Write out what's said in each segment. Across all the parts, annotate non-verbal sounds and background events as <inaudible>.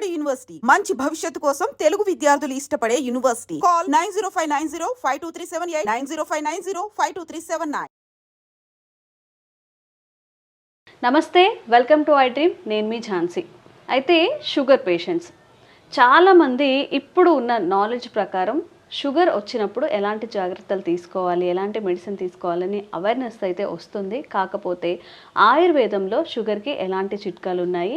Vijayawada university. మంచి భవిష్యత్తు కోసం తెలుగు విద్యార్థులు ఇష్టపడే university. Call nine zero five nine zero five two three seven eight nine zero five nine zero five two three seven nine. నమస్తే welcome to I dream. నేను మీ ఝాన్సీ. అయితే షుగర్ పేషెంట్స్. చాలామంది ఇప్పుడు ఉన్న నాలెడ్జ్ ప్రకారం షుగర్ వచ్చినప్పుడు ఎలాంటి జాగ్రత్తలు తీసుకోవాలి ఎలాంటి మెడిసిన్ తీసుకోవాలని అవేర్నెస్ అయితే వస్తుంది. కాకపోతే ఆయుర్వేదంలో షుగర్కి ఎలాంటి చిట్కాలు ఉన్నాయి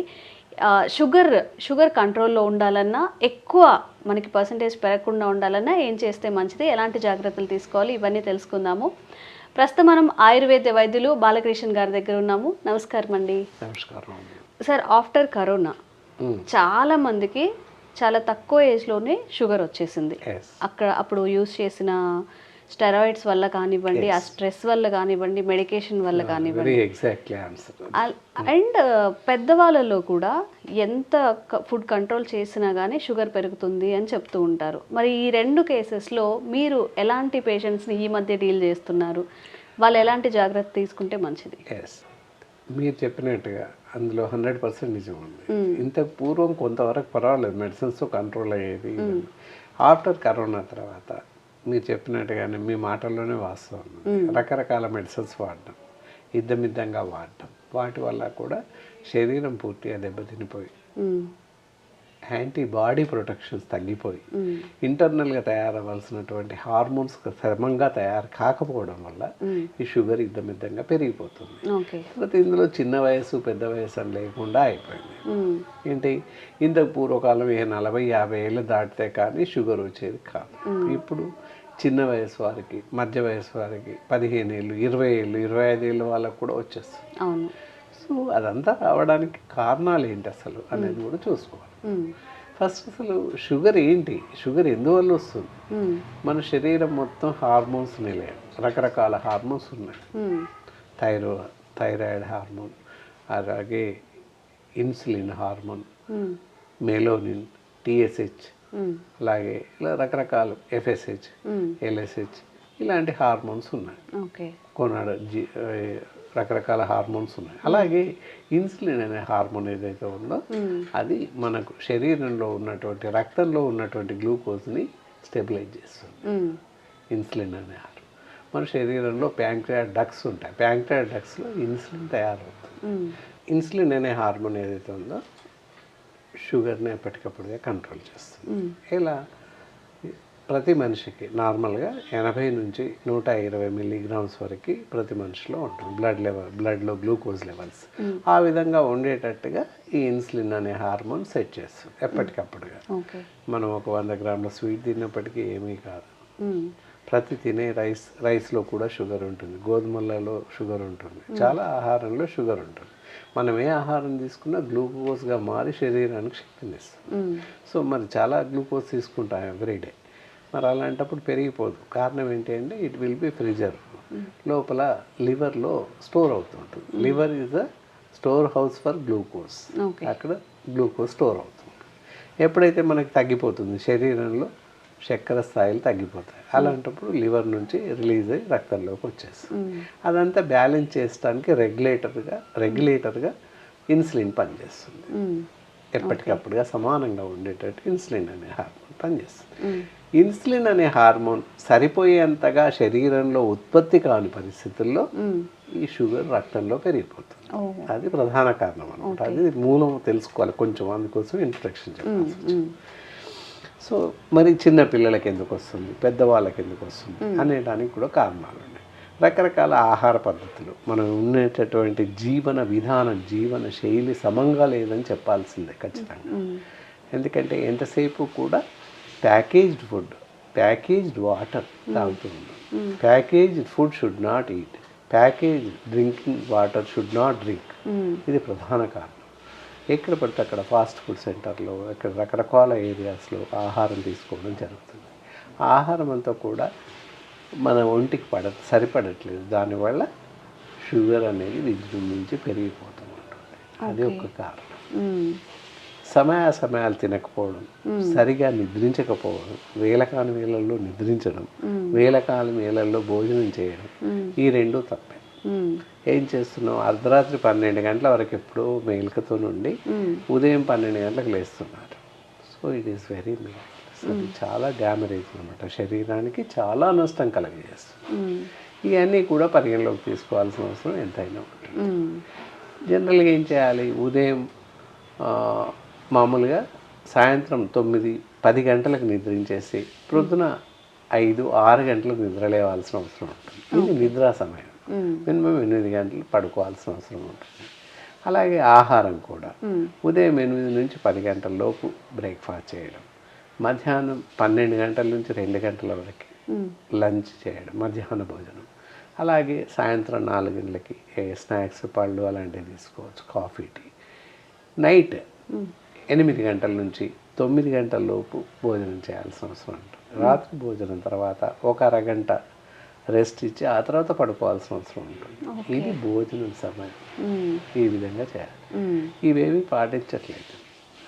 షుగర్ షుగర్ కంట్రోల్లో ఉండాలన్నా ఎక్కువ మనకి పర్సంటేజ్ పెరగకుండా ఉండాలన్నా ఏం చేస్తే మంచిది ఎలాంటి జాగ్రత్తలు తీసుకోవాలి ఇవన్నీ తెలుసుకుందాము. ప్రస్తుతం మనం ఆయుర్వేద వైద్యులు బాలకృష్ణ గారి దగ్గర ఉన్నాము. నమస్కారం అండి. నమస్కారం సార్ ఆఫ్టర్ కరోనా. చాలా మందికి చాలా తక్కువ ఏజ్లోనే షుగర్ వచ్చేసింది. అక్కడ అప్పుడు యూస్ చేసిన స్టెరాయిడ్స్ వల్ల కానివ్వండి ఆ స్ట్రెస్ వల్ల కానివ్వండి మెడికేషన్ వల్ల కానివ్వండి. వెరీ ఎగ్జాక్ట్లీ ఆన్సర్ అండ్ పెద్దవాళ్ళలో కూడా ఎంత ఫుడ్ కంట్రోల్ చేసినా కానీ షుగర్ పెరుగుతుంది అని చెప్తూ ఉంటారు. మరి ఈ రెండు కేసెస్లో మీరు ఎలాంటి పేషెంట్స్ని ఈ మధ్య డీల్ చేస్తున్నారు? వాళ్ళు ఎలాంటి జాగ్రత్త తీసుకుంటే మంచిది? మీరు చెప్పినట్టుగా అందులో హండ్రెడ్ పర్సెంట్ నిజం ఉంది. ఇంత పూర్వం కొంతవరకు పర్వాలేదు. మెడిసిన్స్తో కంట్రోల్ అయ్యేది ఆఫ్టర్ కరోనా తర్వాత మీరు చెప్పినట్టుగానే మీ మాటల్లోనే వాస్తవం. రకరకాల మెడిసిన్స్ వాడడం ఇద్దమిద్దంగా వాడడం వాటి వల్ల కూడా శరీరం పూర్తిగా దెబ్బతినిపోయి. యాంటీబాడీ ప్రొటెక్షన్స్ తగ్గిపోయి ఇంటర్నల్గా తయారవ్వాల్సినటువంటి హార్మోన్స్ క్రమంగా తయారు కాకపోవడం వల్ల ఈ షుగర్ ఇద్దమిద్దంగా పెరిగిపోతుంది. తర్వాత ఇందులో చిన్న వయసు పెద్ద వయసు అని లేకుండా అయిపోయింది. ఏంటి? ఇంతకు పూర్వకాలం ఏ నలభై యాభై ఏళ్ళు దాటితే కానీ షుగర్ వచ్చేది కాదు. ఇప్పుడు చిన్న వయసు వారికి మధ్య వయసు వారికి పదిహేను ఏళ్ళు ఇరవై ఏళ్ళు ఇరవై ఐదు ఏళ్ళు వాళ్ళకు కూడా వచ్చేస్తుంది. సో అదంతా రావడానికి కారణాలు ఏంటి అసలు అనేది కూడా చూసుకోవాలి. మ్మ్. ఫస్ట్ అసలు షుగర్ ఏంటి షుగర్ ఎందువల్ల వస్తుంది మ్మ్. మన శరీరం మొత్తం హార్మోన్స్ నిలయం రకరకాల హార్మోన్స్ ఉన్నాయి. థైరో థైరాయిడ్ హార్మోన్ అలాగే ఇన్సులిన్ హార్మోన్. Melanin TSH. అలాగే ఇలా రకరకాల ఎఫ్ఎస్హెచ్. ఎల్ఎస్హెచ్ ఇలాంటి హార్మోన్స్ ఉన్నాయి కొనాడ జి రకరకాల హార్మోన్స్ ఉన్నాయి. అలాగే ఇన్సులిన్ అనే హార్మోన్ ఏదైతే ఉందో అది మనకు శరీరంలో ఉన్నటువంటి రక్తంలో ఉన్నటువంటి గ్లూకోజ్ని స్టెబిలైజ్ చేస్తుంది. ఇన్సులిన్ అనే హార్మోన్. మన శరీరంలో ప్యాంక్రియా డక్స్ ఉంటాయి. ప్యాంక్రియా డక్స్లో ఇన్సులిన్ తయారవుతుంది. ఇన్సులిన్ అనే హార్మోన్ ఏదైతే ఉందో షుగర్ని ఎప్పటికప్పుడుగా కంట్రోల్ చేస్తుంది. ఇలా ప్రతి మనిషికి నార్మల్గా ఎనభై నుంచి నూట ఇరవై మిల్లీగ్రామ్స్ వరకు ప్రతి మనిషిలో ఉంటుంది. బ్లడ్ లెవెల్ బ్లడ్లో గ్లూకోజ్ లెవెల్స్. ఆ విధంగా ఉండేటట్టుగా ఈ ఇన్సులిన్ అనే హార్మోన్ సెట్ చేస్తుంది ఎప్పటికప్పుడుగా మనం ఒక వంద గ్రాముల స్వీట్ తిన్నప్పటికీ ఏమీ కాదు. ప్రతి తినే రైస్ రైస్లో కూడా షుగర్ ఉంటుంది. గోధుమలలో షుగర్ ఉంటుంది. చాలా ఆహారంలో షుగర్ ఉంటుంది. మనం ఏ ఆహారం తీసుకున్నా గ్లూకోజ్గా మారి శరీరానికి శక్తిని ఇస్తుంది. మ్మ్. సో మరి చాలా గ్లూకోజ్ తీసుకుంటాం ఎవ్రీడే. మరి అలాంటప్పుడు పెరిగిపోదు. కారణం ఏంటి అంటే ఇట్ విల్ బి ఫ్రిజర్. లోపల లివర్లో స్టోర్ అవుతుంటుంది. Liver is a store house for glucose. అక్కడ గ్లూకోజ్ స్టోర్ అవుతుంది ఎప్పుడైతే మనకి తగ్గిపోతుంది శరీరంలో చక్కెర స్థాయిలు తగ్గిపోతాయి. అలాంటప్పుడు లివర్ నుంచి రిలీజ్ అయ్యి రక్తంలోకి వచ్చేస్తుంది. అదంతా బ్యాలెన్స్ చేయడానికి రెగ్యులేటర్గా రెగ్యులేటర్గా ఇన్సులిన్ పనిచేస్తుంది. ఎప్పటికప్పుడుగా సమానంగా ఉండేటట్టు ఇన్సులిన్ అనే హార్మోన్ పనిచేస్తుంది. ఇన్సులిన్ అనే హార్మోన్ సరిపోయేంతగా శరీరంలో ఉత్పత్తి కాని పరిస్థితుల్లో. ఈ షుగర్ రక్తంలో పెరిగిపోతుంది. అది ప్రధాన కారణం అనమాట అది మూలం తెలుసుకోవాలి. కొంచెం అందుకోసం ఇంట్రడక్షన్ చెప్పాలి మ్మ్. సో మరి చిన్న పిల్లలకి ఎందుకు వస్తుంది? పెద్దవాళ్ళకి ఎందుకు వస్తుంది? అనేదానికి కూడా కారణాలు ఉన్నాయి. రకరకాల ఆహార పద్ధతులు. మనం ఉండేటటువంటి జీవన విధానం జీవన శైలి సమంగా లేదని చెప్పాల్సిందే ఖచ్చితంగా. ఎందుకంటే ఎంతసేపు కూడా ప్యాకేజ్డ్ ఫుడ్ ప్యాకేజ్డ్ వాటర్ తాగుతుంది packaged food should not eat. Package drinking water should not drink. మ్మ్. ఇది ప్రధాన కారణం. ఎక్కడ పడితే అక్కడ ఫాస్ట్ ఫుడ్ సెంటర్లో అక్కడ రకరకాల ఏరియాస్లో ఆహారం తీసుకోవడం జరుగుతుంది. ఆహారం అంతా కూడా మన ఒంటికి పడ సరిపడట్లేదు. దానివల్ల షుగర్ అనేది విజృంభించి పెరిగిపోతూ ఉంటుంది. అది ఒక కారణం. సమయ సమయాలు తినకపోవడం సరిగా నిద్రించకపోవడం వేలకాని వేళల్లో నిద్రించడం వేలకాని వేళల్లో భోజనం చేయడం ఈ రెండు తప్పే. ఏం చేస్తున్నావు అర్ధరాత్రి పన్నెండు గంటల వరకు ఎప్పుడూ మేలుకతో నుండి. ఉదయం పన్నెండు గంటలకు లేస్తున్నారు సో ఇట్ ఈస్ వెరీ అది చాలా డ్యామరేజ్ అనమాట శరీరానికి చాలా నష్టం కలగజేస్తుంది మ్మ్. ఇవన్నీ కూడా పరిగణలోకి తీసుకోవాల్సిన అవసరం ఎంతైనా ఉంటుంది. జనరల్గా ఏం చేయాలి ఉదయం మామూలుగా సాయంత్రం తొమ్మిది పది గంటలకు నిద్రించేసి ప్రొద్దున ఐదు ఆరు గంటలకు నిద్ర లేవాల్సిన అవసరం ఉంటుంది. ఇది నిద్రా సమయం. మినిమం ఎనిమిది గంటలు పడుకోవాల్సిన అవసరం ఉంటుంది. అలాగే ఆహారం కూడా. ఉదయం ఎనిమిది నుంచి పది గంటల లోపు బ్రేక్ఫాస్ట్ చేయడం. మధ్యాహ్నం పన్నెండు గంటల నుంచి రెండు గంటల వరకు. లంచ్ చేయడం మధ్యాహ్న భోజనం. అలాగే సాయంత్రం నాలుగు గంటలకి స్నాక్స్ పళ్ళు అలాంటివి తీసుకోవచ్చు. Coffee tea. నైట్ ఎనిమిది గంటల నుంచి తొమ్మిది గంటల లోపు భోజనం చేయాల్సిన అవసరం ఉంటుంది రాత్రి భోజనం తర్వాత ఒక అరగంట రెస్ట్ ఇచ్చి ఆ తర్వాత పడుకోవాల్సిన అవసరం ఉంటుంది ఇది భోజనం సమయం. ఈ విధంగా చేయాలి. ఇవేవి పాటించట్లేదు.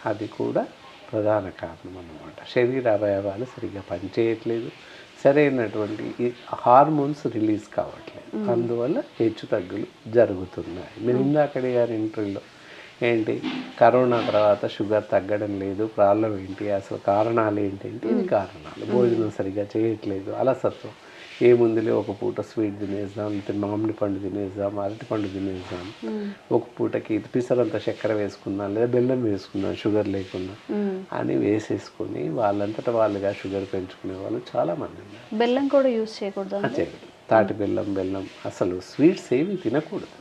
అది కూడా ప్రధాన కారణం అన్నమాట. శరీర అవయవాలు సరిగ్గా పనిచేయట్లేదు. సరైనటువంటి హార్మోన్స్ రిలీజ్ కావట్లేదు. అందువల్ల హెచ్చు తగ్గులు జరుగుతున్నాయి. మీరు ఇందాకడే గారి ఇంటర్వ్యూలో ఏంటి? కరోనా తర్వాత షుగర్ తగ్గడం లేదు ప్రాబ్లం ఏంటి? అసలు కారణాలు ఏంటంటే ఇవి కారణాలు. భోజనం సరిగ్గా చేయట్లేదు. అలసత్వం. ఏముందిలే ఒక పూట స్వీట్ తినేద్దాం లేకపోతే మామిడి పండు తినేద్దాం అరటి పండు తినేద్దాం. ఒక పూటకి పిసరంత చక్కెర వేసుకుందాం లేదా బెల్లం వేసుకుందాం షుగర్ లేకుండా. అని వేసేసుకొని వాళ్ళంతట వాళ్ళుగా షుగర్ పెంచుకునే వాళ్ళు చాలా మంది ఉన్నారు. బెల్లం కూడా యూస్ చేయకూడదు చేయకూడదు. తాటి బెల్లం బెల్లం. అసలు స్వీట్స్ ఏవి తినకూడదు.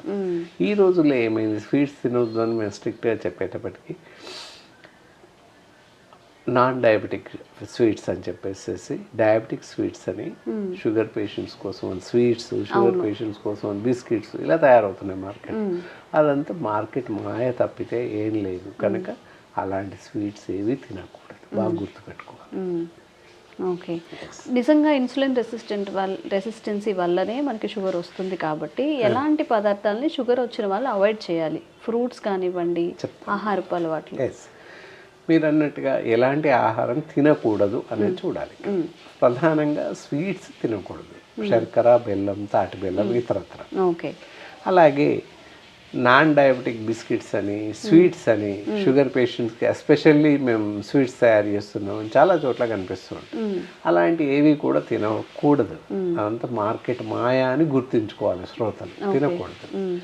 ఈ రోజుల్లో ఏమైంది? స్వీట్స్ తినొద్దు అని మేము స్ట్రిక్ట్గా చెప్పేటప్పటికి నాన్ డయాబెటిక్ స్వీట్స్ అని చెప్పేసి డయాబెటిక్ స్వీట్స్ అని షుగర్ పేషెంట్స్ కోసం స్వీట్స్ షుగర్ పేషెంట్స్ కోసం బిస్కెట్స్ ఇలా తయారవుతున్నాయి మార్కెట్. అదంతా మార్కెట్ మాయ తప్పితే ఏం లేదు. కనుక అలాంటి స్వీట్స్ ఏవి తినకూడదు. బాగా గుర్తుపెట్టుకోవాలి. ఓకే. నిజంగా ఇన్సులిన్ రెసిస్టెంట్ వల్ల రెసిస్టెన్సీ వల్లనే మనకి షుగర్ వస్తుంది కాబట్టి ఎలాంటి పదార్థాలని షుగర్ వచ్చిన వాళ్ళు అవాయిడ్ చేయాలి. ఫ్రూట్స్ కానివ్వండి ఆహారపు అలవాట్లు. మీరు అన్నట్టుగా ఎలాంటి ఆహారం తినకూడదు అనేది చూడాలి. ప్రధానంగా స్వీట్స్ తినకూడదు. శర్కర బెల్లం తాటి బెల్లం ఇతరత్ర. ఓకే. అలాగే నాన్ డయాబెటిక్ బిస్కెట్స్ అని స్వీట్స్ అని షుగర్ పేషెంట్స్కి ఎస్పెషల్లీ మేము స్వీట్స్ తయారు చేస్తున్నాం. చాలా చోట్ల కనిపిస్తుంది అలాంటి ఏవి కూడా తినకూడదు. అదంతా మార్కెట్ మాయా అని గుర్తుంచుకోవాలి శ్రోతలు. తినకూడదు. మ్మ్.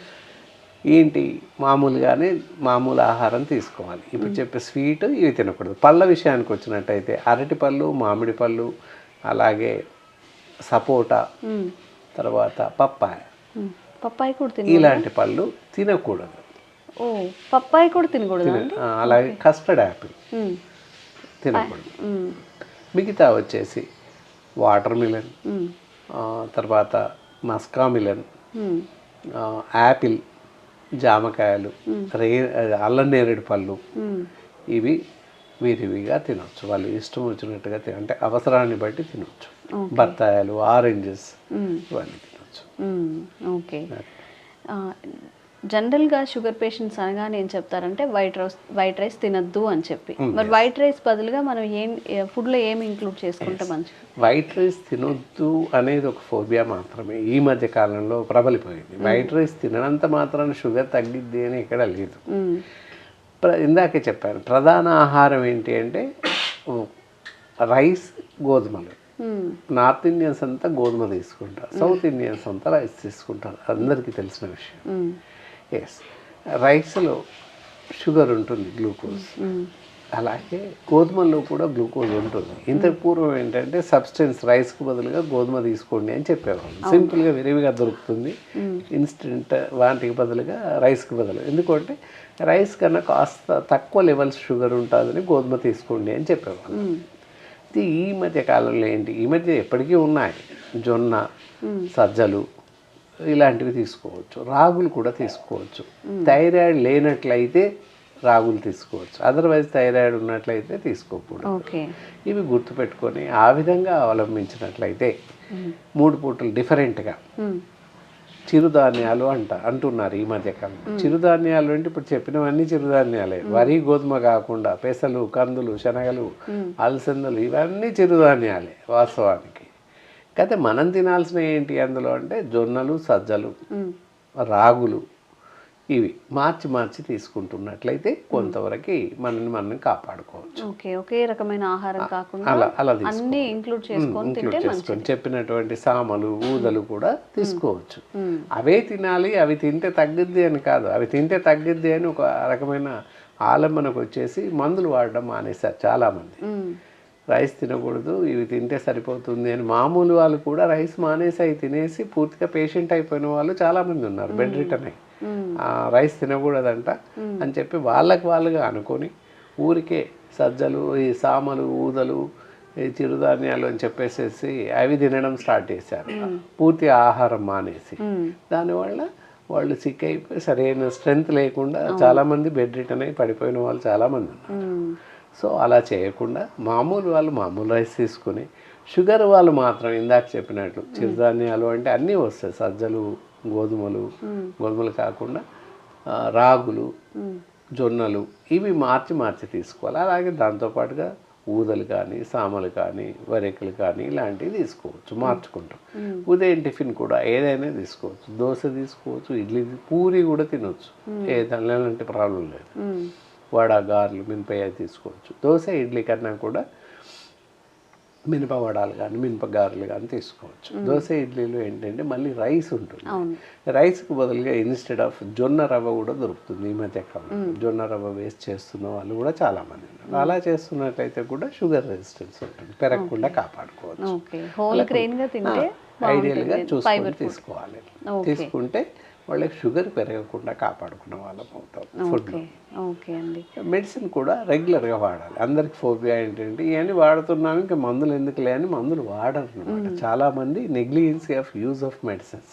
ఏంటి? మామూలుగానే మామూలు ఆహారం తీసుకోవాలి. ఇప్పుడు చెప్పే స్వీట్ ఇవి తినకూడదు. పళ్ళ విషయానికి వచ్చినట్టయితే అరటి పళ్ళు మామిడి పళ్ళు అలాగే సపోటా. తర్వాత పప్పాయ. పప్పాయి కూడా తిన ఇలాంటి పళ్ళు తినకూడదు ఓ పప్పాయి కూడా తినకూడదా అలాగే కస్టర్డ్ యాపిల్. తినకూడదు. మిగతా వచ్చేసి వాటర్ మిలన్. తర్వాత మస్కా మిలన్. యాపిల్ జామకాయలు రే అల్లం నేరేడు పళ్ళు. ఇవి విరివిగా తినొచ్చు వాళ్ళు ఇష్టం వచ్చినట్టుగా తిన అంటే అవసరాన్ని బట్టి తినొచ్చు బత్తాయాలు ఆరెంజెస్. ఇవన్నీ మ్మ్. ఓకే. జనరల్గా షుగర్ పేషెంట్స్ అనగానే ఏం చెప్తారంటే వైట్ రైస్ వైట్ రైస్ తినద్దు అని చెప్పి. మరి వైట్ రైస్ బదులుగా మనం ఏం ఫుడ్లో ఏం ఇంక్లూడ్ చేసుకుంటే మంచిది? వైట్ రైస్ తినొద్దు అనేది ఒక ఫోబియా మాత్రమే. ఈ మధ్య కాలంలో ప్రబలిపోయింది. వైట్ రైస్ తిననంత మాత్రాన షుగర్ తగ్గిద్ది అని ఎక్కడ లేదు. ఇందాకే చెప్పాను ప్రధాన ఆహారం ఏంటి అంటే రైస్ గోధుమలు. నార్త్ ఇండియన్స్ అంతా గోధుమ తీసుకుంటారు సౌత్ ఇండియన్స్ అంతా రైస్ తీసుకుంటారు. అందరికీ తెలిసిన విషయం. ఎస్ రైస్లో షుగర్ ఉంటుంది గ్లూకోజ్. అలాగే గోధుమల్లో కూడా గ్లూకోజ్ ఉంటుంది. ఇంతకు పూర్వం ఏంటంటే సబ్స్టెన్స్ రైస్కి బదులుగా గోధుమ తీసుకోండి అని చెప్పేవాళ్ళు. సింపుల్గా విరివిగా దొరుకుతుంది. ఇన్స్టెంట్ వాటికి బదులుగా రైస్కి బదులు. ఎందుకంటే రైస్ కన్నా కాస్త తక్కువ లెవెల్స్ షుగర్ ఉంటుందని గోధుమ తీసుకోండి అని చెప్పేవాళ్ళు. ఇది ఈ మధ్య కాలంలో ఏంటి? ఈ మధ్య ఎప్పటికీ ఉన్నాయి. జొన్న సజ్జలు ఇలాంటివి తీసుకోవచ్చు. రాగులు కూడా తీసుకోవచ్చు. థైరాయిడ్ లేనట్లయితే రాగులు తీసుకోవచ్చు. అదర్వైజ్ థైరాయిడ్ ఉన్నట్లయితే తీసుకోకూడదు. ఓకే. ఇవి గుర్తుపెట్టుకొని ఆ విధంగా అవలంబించినట్లయితే మూడు పూటలు డిఫరెంట్గా. చిరుధాన్యాలు అంట అంటున్నారు ఈ మధ్య కాలంలో చిరుధాన్యాలు అంటే ఇప్పుడు చెప్పినవన్నీ చిరుధాన్యాలే. వరి గోధుమ కాకుండా పెసలు కందులు శనగలు అలసందలు ఇవన్నీ చిరుధాన్యాలే వాస్తవానికి. అయితే మనం తినాల్సిన ఏంటి అందులో అంటే జొన్నలు సజ్జలు. రాగులు ఇవి మార్చి మార్చి తీసుకుంటున్నట్లయితే కొంతవరకు మనని మనం కాపాడుకోవచ్చు. ఓకే ఒకే రకమైన ఆహారం కాకుండా అలా అలా అన్ని ఇంక్లూడ్ చేసుకొని ఇంక్లూడ్ చేసుకొని చెప్పినటువంటి సామలు ఊదలు కూడా తీసుకోవచ్చు. అవే తినాలి అవి తింటే తగ్గిద్ది అని కాదు. అవి తింటే తగ్గిద్ది అని ఒక రకమైన ఆలంబనకు వచ్చేసి మందులు వాడడం మానేశారు చాలామంది. రైస్ తినకూడదు ఇవి తింటే సరిపోతుంది అని మామూలు వాళ్ళు కూడా రైస్ మానేసి అవి తినేసి పూర్తిగా పేషెంట్ అయిపోయిన వాళ్ళు చాలామంది ఉన్నారు బెడ్ రిటర్న్ అయ్యి. రైస్ తినకూడదంట అని చెప్పి వాళ్ళకి వాళ్ళుగా అనుకొని ఊరికే సజ్జలు ఈ సామలు ఊదలు ఈ చిరుధాన్యాలు అని చెప్పేసేసి అవి తినడం స్టార్ట్ చేశారు. పూర్తి ఆహారం మానేసి. దానివల్ల వాళ్ళు సిక్ అయిపోయి సరైన స్ట్రెంగ్త్ లేకుండా చాలామంది బెడ్ రిటర్న్ అయి పడిపోయిన వాళ్ళు చాలామంది ఉన్నారు. సో అలా చేయకుండా మామూలు వాళ్ళు మామూలు రైస్ తీసుకుని షుగర్ వాళ్ళు మాత్రం ఇందాక చెప్పినట్లు చిరుధాన్యాలు అంటే అన్నీ వస్తాయి. సజ్జలు గోధుమలు గోధుమలు కాకుండా రాగులు జొన్నలు ఇవి మార్చి మార్చి తీసుకోవాలి. అలాగే దాంతోపాటుగా ఊదలు కానీ సామలు కానీ వరికలు కానీ ఇలాంటివి తీసుకోవచ్చు మార్చుకుంటాం. ఉదయం టిఫిన్ కూడా ఏదైనా తీసుకోవచ్చు. దోశ తీసుకోవచ్చు ఇడ్లీ పూరి కూడా తినొచ్చు. ఏదైనా ఎలాంటి ప్రాబ్లం లేదు. వడ గారెలు మినపయ్య తీసుకోవచ్చు. దోశ ఇడ్లీ కన్నా కూడా మినప వడాలు కానీ మినప గారెలు కానీ తీసుకోవచ్చు. దోశ ఇడ్లీలో ఏంటంటే మళ్ళీ రైస్ ఉంటుంది. రైస్కి బదులుగా ఇన్స్టెడ్ ఆఫ్ జొన్న రవ్వ కూడా దొరుకుతుంది ఈ మధ్య కాలంలో. జొన్న రవ్వ వేస్ట్ చేస్తున్న వాళ్ళు కూడా చాలా మంది ఉన్నారు. అలా చేస్తున్నట్లయితే కూడా షుగర్ రెసిస్టెన్స్ ఉంటుంది. పెరగకుండా కాపాడుకోవచ్చు. ఐడియల్గా చూసుకొని తీసుకోవాలి. తీసుకుంటే వాళ్ళకి షుగర్ పెరగకుండా కాపాడుకున్న వాళ్ళం అవుతాం. ఫుడ్ ఓకే అండి. మెడిసిన్ కూడా రెగ్యులర్గా వాడాలి. అందరికి ఫోబియా ఏంటంటే ఇవన్నీ వాడుతున్నాం ఇంకా మందులు ఎందుకులే అని మందులు వాడరు అనమాట చాలామంది negligence of use of medicines.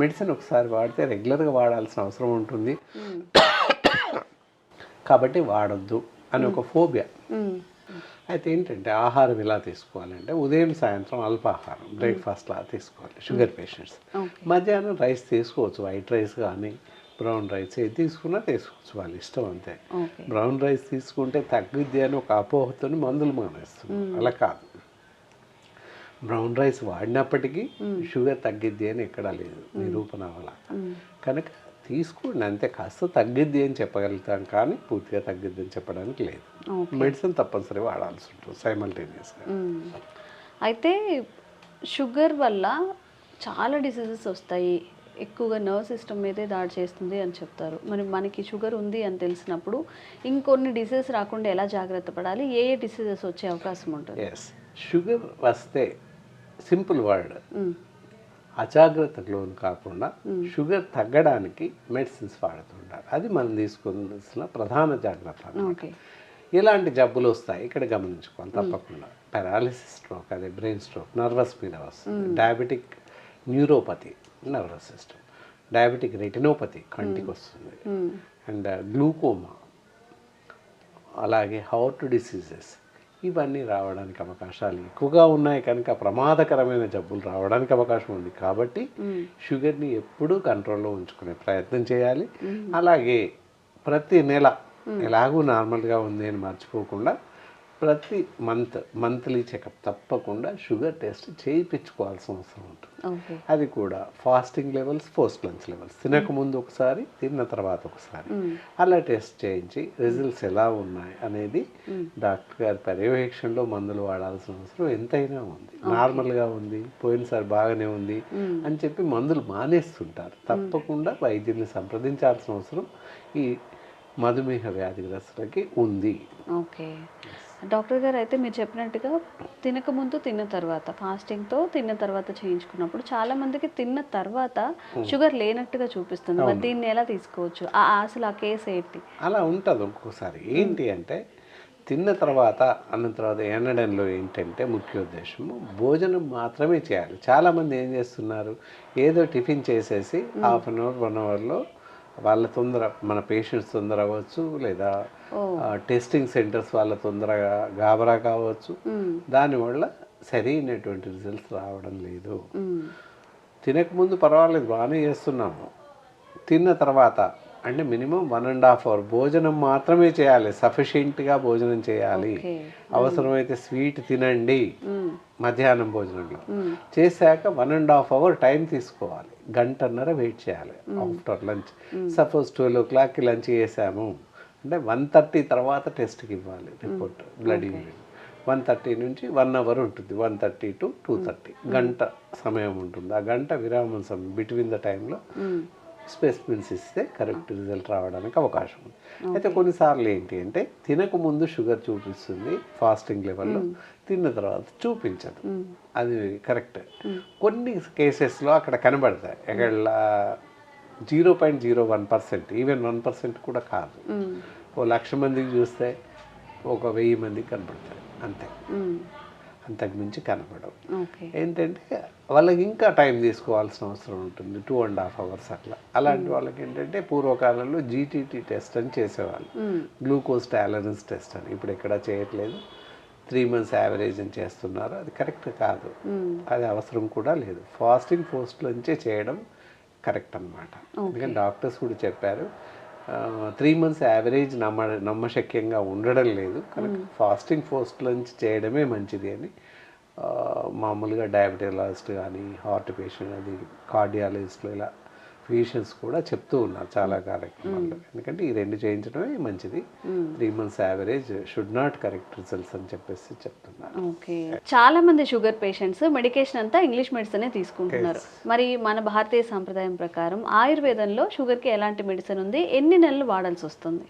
Medicine ఒకసారి వాడితే రెగ్యులర్గా వాడాల్సిన అవసరం ఉంటుంది. <coughs> కాబట్టి వాడొద్దు అని ఒక ఫోబియా. అయితే ఏంటంటే ఆహారం ఎలా తీసుకోవాలంటే ఉదయం సాయంత్రం అల్పాహారం బ్రేక్ఫాస్ట్ లా తీసుకోవాలి షుగర్ పేషెంట్స్. మధ్యాహ్నం రైస్ తీసుకోవచ్చు వైట్ రైస్ కానీ బ్రౌన్ రైస్ ఏది తీసుకున్నా తీసుకోవచ్చు వాళ్ళ ఇష్టం అంతే. బ్రౌన్ రైస్ తీసుకుంటే తగ్గుద్ది అని ఒక అపోహతో మందులు మానేస్తున్నారు. అలా కాదు. బ్రౌన్ రైస్ వాడినప్పటికీ షుగర్ తగ్గిద్ది అని ఎక్కడా లేదు నిరూపణ వల్ల. కనుక తీసుకోండి. అంతే కాస్త తగ్గిద్ది అని చెప్పగలుగుతాం కానీ పూర్తిగా తగ్గిద్ది అని చెప్పడానికి లేదు. మెడిసిన్ తప్పనిసరి వాడాల్సి ఉంటుంది సైమల్టేనియస్గా. అయితే షుగర్ వల్ల చాలా డిసీజెస్ వస్తాయి. ఎక్కువగా నర్వ్ సిస్టమ్ మీదే దాడి చేస్తుంది అని చెప్తారు. మరి మనకి షుగర్ ఉంది అని తెలిసినప్పుడు ఇంకొన్ని డిసీజెస్ రాకుండా ఎలా జాగ్రత్త పడాలి? ఏ ఏ డిసీజెస్ వచ్చే అవకాశం ఉంటుంది? ఎస్ షుగర్ వస్తే సింపుల్ వర్డ్. అజాగ్రత్తకు లోను కాకుండా షుగర్ తగ్గడానికి మెడిసిన్స్ వాడుతుంటారు. అది మనం తీసుకోవాల్సిన ప్రధాన జాగ్రత్త అన్నమాట. ఇలాంటి జబ్బులు వస్తాయి. ఇక్కడ గమనించుకోవాలి. తప్పకుండా. పారాలిసిస్ స్ట్రోక్ అదే బ్రెయిన్ స్ట్రోక్ నర్వస్ మీద వస్తుంది. Diabetic neuropathy nervous system. Diabetic retinopathy కంటికి వస్తుంది. అండ్ గ్లూకోమా అలాగే హార్ట్ డిసీజెస్ ఇవన్నీ రావడానికి అవకాశాలు ఎక్కువగా ఉన్నాయి. కనుక ప్రమాదకరమైన జబ్బులు రావడానికి అవకాశం ఉంది. కాబట్టి షుగర్ని ఎప్పుడూ కంట్రోల్లో ఉంచుకునే ప్రయత్నం చేయాలి. అలాగే ప్రతి నెల ఎలాగూ నార్మల్గా ఉంది అని మర్చిపోకుండా ప్రతి మంత్ మంత్లీ చెకప్ తప్పకుండా షుగర్ టెస్ట్ చేయించుకోవాల్సిన అవసరం ఉంటుంది. అది కూడా fasting levels post lunch levels. తినకముందు ఒకసారి తిన్న తర్వాత ఒకసారి. అలా టెస్ట్ చేయించి రిజల్ట్స్ ఎలా ఉన్నాయి అనేది డాక్టర్ గారి పర్యవేక్షణలో మందులు వాడాల్సిన అవసరం ఎంతైనా ఉంది. నార్మల్గా ఉంది పోయినసారి బాగానే ఉంది అని చెప్పి మందులు మానేస్తుంటారు. తప్పకుండా వైద్యుల్ని సంప్రదించాల్సిన అవసరం ఈ మధుమేహ వ్యాధిగ్రస్తులకి ఉంది. ఓకే. డాక్టర్ గారు అయితే మీరు చెప్పినట్టుగా తినక ముందు తిన్న తర్వాత ఫాస్టింగ్తో తిన్న తర్వాత చేయించుకున్నప్పుడు చాలా మందికి తిన్న తర్వాత షుగర్ లేనట్టుగా చూపిస్తుంది. మరి దీన్ని ఎలా తీసుకోవచ్చు? ఆ అసలు ఆ కేసు ఏంటి? అలా ఉంటుంది ఒక్కోసారి. ఏంటి అంటే తిన్న తర్వాత అన్న తర్వాత ఎనడంలో ఏంటంటే ముఖ్య ఉద్దేశము భోజనం మాత్రమే చేయాలి. చాలామంది ఏం చేస్తున్నారు? ఏదో టిఫిన్ చేసేసి హాఫ్ అన్ అవర్ వన్ అవర్లో వాళ్ళ తొందర మన పేషెంట్స్ తొందర అవ్వచ్చు లేదా టెస్టింగ్ సెంటర్స్ వాళ్ళ తొందరగా గాబరా కావచ్చు. దానివల్ల సరైనటువంటి రిజల్ట్స్ రావడం లేదు. తినకముందు పర్వాలేదు బాగానే చేస్తున్నాము. తిన్న తర్వాత అంటే minimum one and half hour భోజనం మాత్రమే చేయాలి సఫిషియెంట్గా భోజనం చేయాలి. అవసరమైతే స్వీట్ తినండి. మధ్యాహ్నం భోజనంలో. చేశాక one and half hour time తీసుకోవాలి. గంటన్నర వెయిట్ చేయాలి. ఆఫ్టర్ లంచ్ సపోజ్ ట్వెల్వ్ ఓ క్లాక్కి లంచ్ చేసాము. అంటే వన్ థర్టీ తర్వాత టెస్ట్కి ఇవ్వాలి report blood urine one thirty నుంచి వన్ అవర్ ఉంటుంది one thirty to two thirty. గంట సమయం ఉంటుంది. ఆ గంట విరామం సమయం బిట్వీన్ ద టైంలో స్పెసిమెన్స్ ఇస్తే కరెక్ట్ రిజల్ట్ రావడానికి అవకాశం ఉంది. అయితే కొన్నిసార్లు ఏంటి అంటే తినక ముందు షుగర్ చూపిస్తుంది ఫాస్టింగ్ లెవెల్లో తిన్న తర్వాత చూపించదు. అది కరెక్ట్. కొన్ని కేసెస్లో అక్కడ కనబడతాయి. ఎక్కడ zero point zero one percent even one percent కూడా కాదు. ఓ లక్ష మందికి చూస్తే ఒక వెయ్యి మందికి కనబడతాయి అంతే. అంతకు మించి కనపడవు. ఓకే. ఏంటంటే వాళ్ళకి ఇంకా టైం తీసుకోవాల్సిన అవసరం ఉంటుంది టూ అండ్ హాఫ్ అవర్స్ అట్లా. అలాంటి వాళ్ళకి ఏంటంటే పూర్వకాలంలో జీటీటీ టెస్ట్ అని చేసేవాళ్ళు. గ్లూకోజ్ టాలరెన్స్ టెస్ట్ అని. ఇప్పుడు ఎక్కడ చేయట్లేదు. త్రీ మంత్స్ యావరేజ్ అని చేస్తున్నారు. అది కరెక్ట్ కాదు. అది అవసరం కూడా లేదు. ఫాస్టింగ్ పోస్ట్ నుంచే చేయడం కరెక్ట్ అన్నమాట. ఎందుకంటే డాక్టర్స్ కూడా చెప్పారు. త్రీ మంత్స్ యావరేజ్ నమ్మ నమ్మశక్యంగా ఉండడం లేదు. కనుక ఫాస్టింగ్ పోస్ట్ నుంచి చేయడమే మంచిది అని. మామూలుగా డయాబెటిలాజిస్ట్ కానీ హార్ట్ పేషెంట్ అది కార్డియాలజిస్ట్లు ఇలా ఫిజిషియన్స్ కూడా చెప్తూ ఉన్నారు చాలా కార్యక్రమాల్లో. ఎందుకంటే ఈ రెండు చేయించడమే మంచిది. Three months average should not correct results అని చెప్పేసి చెప్తున్నారు. ఓకే. చాలా మంది షుగర్ పేషెంట్స్ మెడికేషన్ అంతా ఇంగ్లీష్ మెడిసినే తీసుకుంటున్నారు. మరి మన భారతీయ సాంప్రదాయం ప్రకారం ఆయుర్వేదంలో షుగర్కి ఎలాంటి మెడిసిన్ ఉంది? ఎన్ని నెలలు వాడాల్సి వస్తుంది?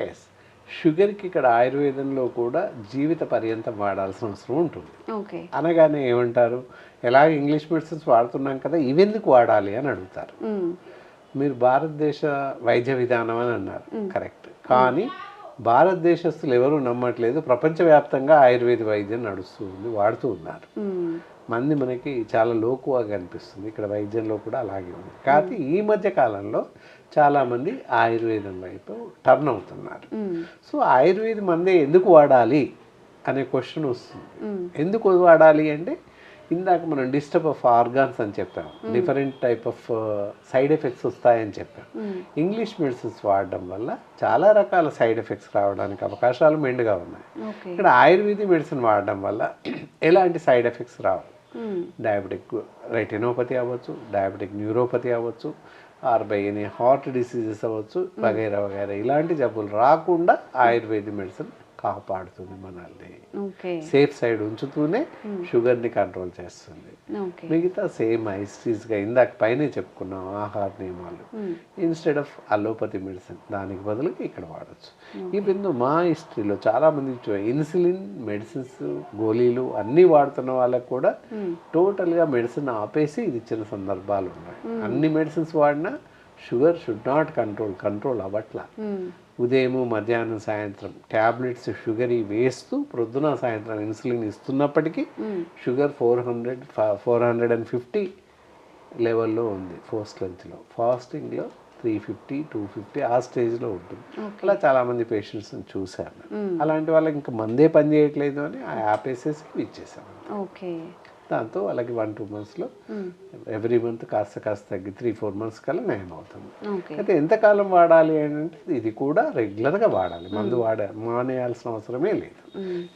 ఎస్ షుగర్కి ఇక్కడ ఆయుర్వేదంలో కూడా జీవిత పర్యంతం వాడాల్సిన అవసరం ఉంటుంది. ఓకే. అనగానే ఏమంటారు? ఎలాగ ఇంగ్లీష్ మెడిసిన్స్ వాడుతున్నాం కదా ఇవెందుకు వాడాలి అని అడుగుతారు. మీరు భారతదేశ వైద్య విధానం అని అన్నారు. కరెక్ట్. కానీ భారతదేశస్తులు ఎవరు నమ్మట్లేదు. ప్రపంచవ్యాప్తంగా ఆయుర్వేద వైద్యం నడుస్తూ ఉంది వాడుతూ ఉన్నారు. మంది మనకి చాలా లోకువాగా అనిపిస్తుంది. ఇక్కడ వైద్యంలో కూడా అలాగే ఉంది. కాకపోతే ఈ మధ్య కాలంలో చాలామంది ఆయుర్వేదం వైపు టర్న్ అవుతున్నారు. సో ఆయుర్వేద మందే ఎందుకు వాడాలి అనే క్వశ్చన్ వస్తుంది. ఎందుకు వాడాలి అంటే ఇందాక మనం డిస్టర్బ్ ఆఫ్ ఆర్గాన్స్ అని చెప్పాం different type of side effects వస్తాయని చెప్పాం. ఇంగ్లీష్ మెడిసిన్స్ వాడడం వల్ల చాలా రకాల సైడ్ ఎఫెక్ట్స్ రావడానికి అవకాశాలు మెండుగా ఉన్నాయి ఇక్కడ ఆయుర్వేద మెడిసిన్ వాడడం వల్ల ఎలాంటి సైడ్ ఎఫెక్ట్స్ రావు. డయాబెటిక్ రెటినోపతి అవ్వచ్చు డయాబెటిక్ న్యూరోపతి అవ్వచ్చు or by any heart diseases అవ్వచ్చు వగైరా వగైరా. ఇలాంటి జబ్బులు రాకుండా ఆయుర్వేద మెడిసిన్ కాపాడుతుంది మనల్ని. సేఫ్ సైడ్ ఉంచుతూనే షుగర్ని కంట్రోల్ చేస్తుంది. మిగతా సేమ్ ఐస్టీస్గా ఇందాక పైనే చెప్పుకున్నాం ఆహార నియమాలు. ఇన్స్టెడ్ ఆఫ్ అలోపతి మెడిసిన్ దానికి బదులుగా ఇక్కడ వాడచ్చు. ఈ బిందు మా హిస్టరీలో చాలా మంది ఇన్సులిన్ మెడిసిన్స్ గోళీలు అన్నీ వాడుతున్న వాళ్ళకు కూడా టోటల్గా మెడిసిన్ ఆపేసి ఇది ఇచ్చిన సందర్భాలు ఉన్నాయి. అన్ని మెడిసిన్స్ వాడినా sugar should not control control అవ్వట్లా. ఉదయము మధ్యాహ్నం సాయంత్రం. ట్యాబ్లెట్స్ షుగర్ వేస్తూ ప్రొద్దున సాయంత్రం insulin ఇస్తున్నప్పటికీ sugar four hundred four hundred and fifty లెవెల్లో ఉంది ఫస్ట్ లంచ్లో. ఫాస్టింగ్లో త్రీ ఫిఫ్టీ టూ ఫిఫ్టీ ఆ స్టేజ్లో ఉంటుంది. అలా చాలామంది పేషెంట్స్ని చూశాను. అలాంటి వాళ్ళకి ఇంకా మందే పని చేయట్లేదు అని ఆ యాప్ వేసేసి ఇచ్చేసాము ఓకే. దాంతో వాళ్ళకి వన్ టూ మంత్స్లో ఎవ్రీ మంత్ కాస్త కాస్త తగ్గి త్రీ ఫోర్ మంత్స్ కల్లా నయం అవుతుంది అయితే ఎంతకాలం వాడాలి అని అంటే ఇది కూడా రెగ్యులర్గా వాడాలి. మందు వాడ మానేయాల్సిన అవసరమే లేదు.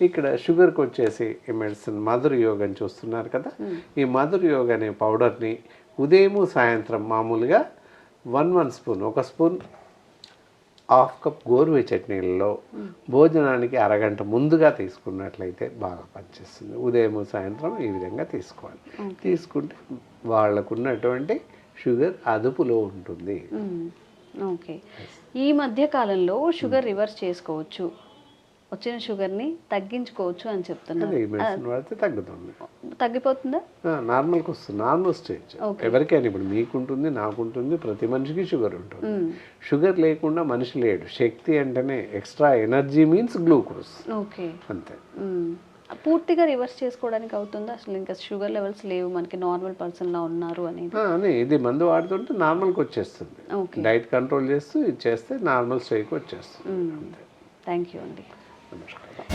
ఇక్కడ షుగర్కి వచ్చేసి ఈ మెడిసిన్ మధుర యోగ అని చూస్తున్నారు కదా ఈ మధుర యోగ అనే పౌడర్ని ఉదయము సాయంత్రం మామూలుగా వన్ వన్ స్పూన్ ఒక స్పూన్ హాఫ్ కప్ గోరువెచ్చటి నీళ్ళలో భోజనానికి అరగంట ముందుగా తీసుకున్నట్లయితే బాగా పనిచేస్తుంది. ఉదయం సాయంత్రం ఈ విధంగా తీసుకోవాలి. తీసుకుంటే వాళ్ళకు ఉన్నటువంటి షుగర్ అదుపులో ఉంటుంది. ఓకే. ఈ మధ్య కాలంలో షుగర్ రివర్స్ చేసుకోవచ్చు. వచ్చిన షుగర్ని తగ్గించుకోవచ్చు అని చెప్తున్నారు. మెడిసిన్ వాడితే తగ్గుతుంది. తగ్గిపోతుందా? నార్మల్కి వస్తుంది నార్మల్ స్టేజ్ ఎవరికైనా ఇప్పుడు మీకుంటుంది నాకుంటుంది ప్రతి మనిషికి షుగర్ ఉంటుంది. షుగర్ లేకుండా మనిషి లేడు. శక్తి అంటేనే extra energy means glucose okay. అంతే. పూర్తిగా రివర్స్ చేసుకోవడానికి అవుతుందా? అసలు ఇంకా షుగర్ లెవెల్స్ లేవు మనకి నార్మల్ పర్సన్లా ఉన్నారు అనేది. ఇది మందు వాడుతుంటే నార్మల్కి వచ్చేస్తుంది. డైట్ కంట్రోల్ చేస్తూ ఇది చేస్తే నార్మల్ స్టేజ్కి వచ్చేస్తుంది. అంతే. థ్యాంక్ యూ అండి. 那么长。